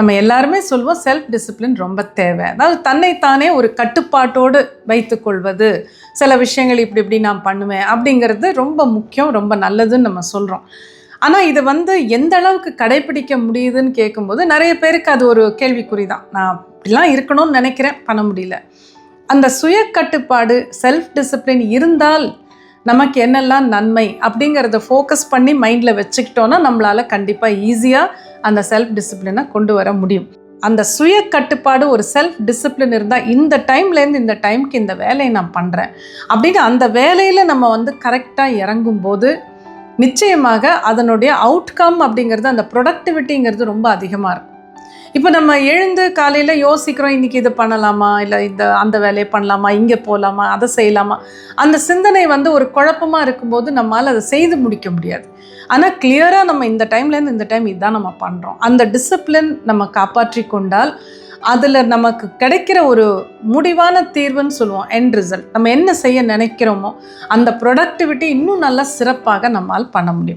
நம்ம எல்லாருமே சொல்லுவோம் செல்ஃப் டிசிப்ளின் ரொம்ப தேவை. அதாவது தன்னைத்தானே ஒரு கட்டுப்பாட்டோடு வைத்துக்கொள்வது சில விஷயங்கள் இப்படி இப்படி நான் பண்ணுவேன் அப்படிங்கிறது ரொம்ப முக்கியம் ரொம்ப நல்லதுன்னு நம்ம சொல்கிறோம் ஆனால் இது வந்து எந்த அளவுக்கு கடைபிடிக்க முடியுதுன்னு கேட்கும்போது நிறைய பேருக்கு அது ஒரு கேள்விக்குறி தான். நான் இப்படிலாம் இருக்கணும்னு நினைக்கிறேன் பண்ண முடியல. அந்த சுய கட்டுப்பாடு செல்ஃப் டிசிப்ளின் இருந்தால் நமக்கு என்னெல்லாம் நன்மை அப்படிங்கிறத ஃபோக்கஸ் பண்ணி மைண்டில் வச்சுக்கிட்டோன்னா நம்மளால் கண்டிப்பாக ஈஸியாக அந்த செல்ஃப் டிசிப்ளினை கொண்டு வர முடியும். அந்த சுய கட்டுப்பாடு ஒரு செல்ஃப் டிசிப்ளின் இருந்தால் இந்த டைம்லேருந்து இந்த டைம்க்கு இந்த வேலையை நான் பண்ணுறேன் அப்படின்னு அந்த வேலையில் நம்ம வந்து கரெக்டாக இறங்கும்போது நிச்சயமாக அதனுடைய அவுட்கம் அப்படிங்கிறது அந்த ப்ரொடக்டிவிட்டிங்கிறது ரொம்ப அதிகமாக இருக்கும். இப்போ நம்ம எழுந்து காலையில் யோசிக்கிறோம் இன்றைக்கி இது பண்ணலாமா? இல்லை இந்த அந்த வேலையை பண்ணலாமா? இங்கே போகலாமா அதை செய்யலாமா? அந்த சிந்தனை வந்து ஒரு குழப்பமாக இருக்கும்போது நம்மால் அதை செய்து முடிக்க முடியாது. ஆனால் கிளியராக நம்ம இந்த டைம்லேருந்து இந்த டைம் இதுதான் நம்ம பண்ணுறோம் அந்த டிசிப்ளின் நம்ம காப்பாற்றி கொண்டால் அதில் நமக்கு கிடைக்கிற ஒரு முடிவான தீர்வுன்னு சொல்லுவோம் என் ரிசல்ட் நம்ம என்ன செய்ய நினைக்கிறோமோ அந்த ப்ரொடக்டிவிட்டி இன்னும் நல்லா சிறப்பாக நம்மால் பண்ண முடியும்.